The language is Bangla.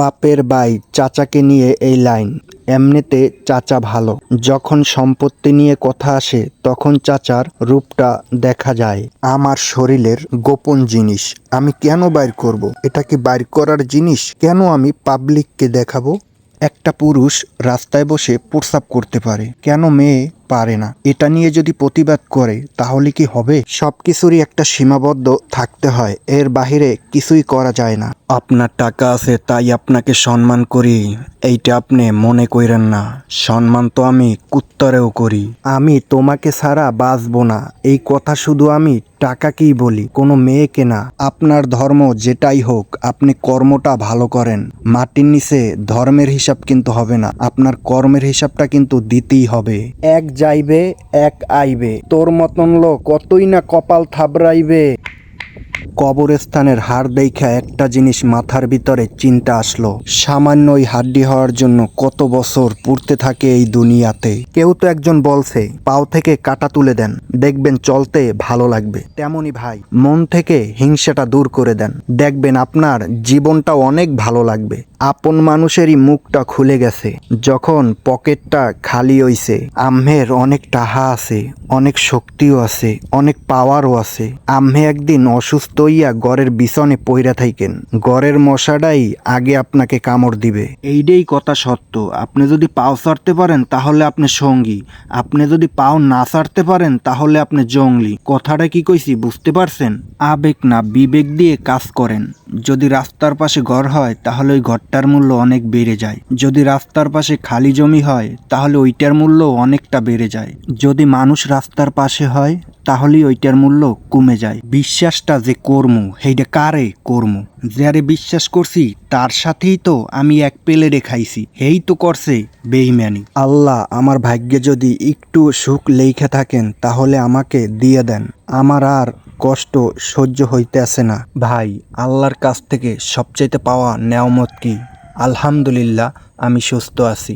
বাপের বাই চাচাকে নিয়ে এই লাইন, এমনিতে চাচা ভালো। যখন সম্পত্তি নিয়ে কথা আসে, তখন চাচার রূপটা দেখা যায়। আমার শরীরের গোপন জিনিস, আমি কেন বাইর করব? এটা কি বাইর করার জিনিস? কেন আমি পাবলিককে দেখাবো? একটা পুরুষ রাস্তায় বসে প্রস্রাব করতে পারে। কেন মেয়ে পারে না। এটা নিয়ে যদি প্রতিবাদ করে তাহলে কি হবে? সবকিছুরই একটা সীমাবদ্ধ থাকতে হয়। এর বাহিরে কিছুই করা যায় না। আপনার টাকা আছে তাই আপনাকে সম্মান করি। এইটা আপনি মনে কইরেন না। সম্মান তো আমি কুত্তরেও করি। আমি তোমাকে ছাড়া বাঁচবো না। এই কথা শুধু আমি টাকাকেই বলি কোনো মেয়েকে না। আপনার ধর্ম যেটাই হোক আপনি কর্মটা ভালো করেন। মাটির নিচে ধর্মের হিসাব কিন্তু হবে না। আপনার কর্মের হিসাবটা কিন্তু দিতেই হবে। এক যাইবে, এক আইবে। তোর মতন লোক কতই না কপাল থাবড়াইবে। কবরস্থানের হাড় দেখা একটা জিনিস মাথার ভিতরে চিন্তা আসলো। সামান্য ওই হাড্ডি হওয়ার জন্য কত বছর পুড়তে থাকে এই দুনিয়াতে। কেউ তো একজন বলছে, পাও থেকে কাটা তুলে দেন, দেখবেন চলতে ভালো লাগবে। তেমনি ভাই, মন থেকে হিংসাটা দূর করে দেন। দেখবেন আপনার জীবনটা অনেক ভালো লাগবে। আপন মানুষেরই মুখটা খুলে গেছে। যখন পকেটটা খালি হইছে, আম্মের অনেক টাহা আছে, অনেক শক্তিও আছে, অনেক পাওয়ারও আছে। আম্মে একদিন অসুস্থ হইয়া গড়ের বিছনে পইরা থাইকেন। গড়ের মশাটাই আগে আপনাকে কামড় দিবে। এইটাই কথা সত্য। আপনি যদি পাও ছাড়তে পারেন, তাহলে আপনি সঙ্গী। আপনি যদি পাও না ছাড়তে পারেন, তাহলে আপনি জঙ্গলি। কথাটা কি কইছি, বুঝতে পারছেন? আবেগ না বিবেক দিয়ে কাজ করেন। যদি রাস্তার পাশে ঘর হয়, তাহলে ওই ঘরটার মূল্য অনেক বেড়ে যায়। যদি রাস্তার পাশে খালি জমি হয়, তাহলে ওইটার মূল্য অনেকটা বেড়ে যায়। যদি মানুষ রাস্তার পাশে হয় তাহলেই ওইটার মূল্য কমে যায়। বিশ্বাসটা যে কর্ম, সেইটা কারে কর্ম? যারে বিশ্বাস করছি, তার সাথেই তো আমি এক পেলে খাইছি। হেই তো করছে বেইমানি। আল্লাহ আমার ভাগ্যে যদি একটু সুখ লেখা থাকেন, তাহলে আমাকে দিয়ে দেন। আমার আর কষ্ট সহ্য হইতে আসে না। ভাই, আল্লাহর কাছ থেকে সবচাইতে পাওয়া নেয়ামত কি? আলহামদুলিল্লাহ, আমি সুস্থ আছি।